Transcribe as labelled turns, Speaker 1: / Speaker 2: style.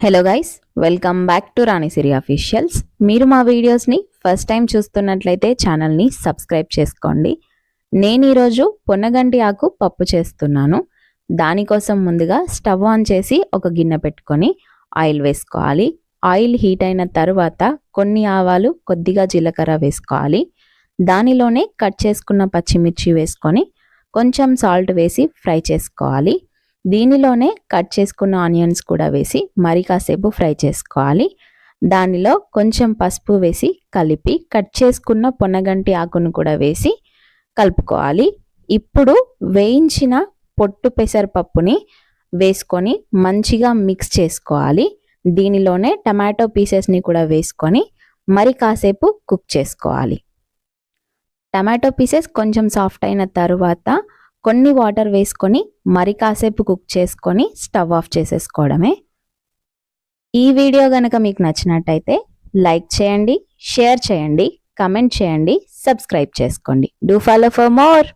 Speaker 1: Hello guys welcome back to Rani Siri officials మీరు మా వీడియోస్ని ఫస్ట్ టైం చూస్తున్నట్లయితే ఛానల్ని సబ్స్క్రైబ్ చేసుకోండి. నేను ఈరోజు పొన్నగంటి ఆకు పప్పు చేస్తున్నాను. దానికోసం ముందుగా స్టవ్ ఆన్ చేసి ఒక గిన్నె పెట్టుకొని ఆయిల్ వేసుకోవాలి. ఆయిల్ హీట్ అయిన తర్వాత కొన్ని ఆవాలు కొద్దిగా జీలకర్ర వేసుకోవాలి. దానిలోనే కట్ చేసుకున్న పచ్చిమిర్చి వేసుకొని కొంచెం సాల్ట్ వేసి ఫ్రై చేసుకోవాలి. దీనిలోనే కట్ చేసుకున్న ఆనియన్స్ కూడా వేసి మరి కాసేపు ఫ్రై చేసుకోవాలి. దానిలో కొంచెం పసుపు వేసి కలిపి కట్ చేసుకున్న పొన్నగంటి ఆకును కూడా వేసి కలుపుకోవాలి. ఇప్పుడు వేయించిన పొట్టు పెసరపప్పుని వేసుకొని మంచిగా మిక్స్ చేసుకోవాలి. దీనిలోనే టమాటో పీసెస్ని కూడా వేసుకొని మరి కాసేపు కుక్ చేసుకోవాలి. టమాటో పీసెస్ కొంచెం సాఫ్ట్ అయిన తర్వాత కొన్ని వాటర్ వేసుకొని మరి కాసేపు కుక్ చేసుకొని స్టవ్ ఆఫ్ చేసేసుకోవడమే. ఈ వీడియో కనుక మీకు నచ్చినట్టయితే లైక్ చేయండి షేర్ చేయండి కమెంట్ చేయండి సబ్స్క్రైబ్ చేసుకోండి. Do follow for more!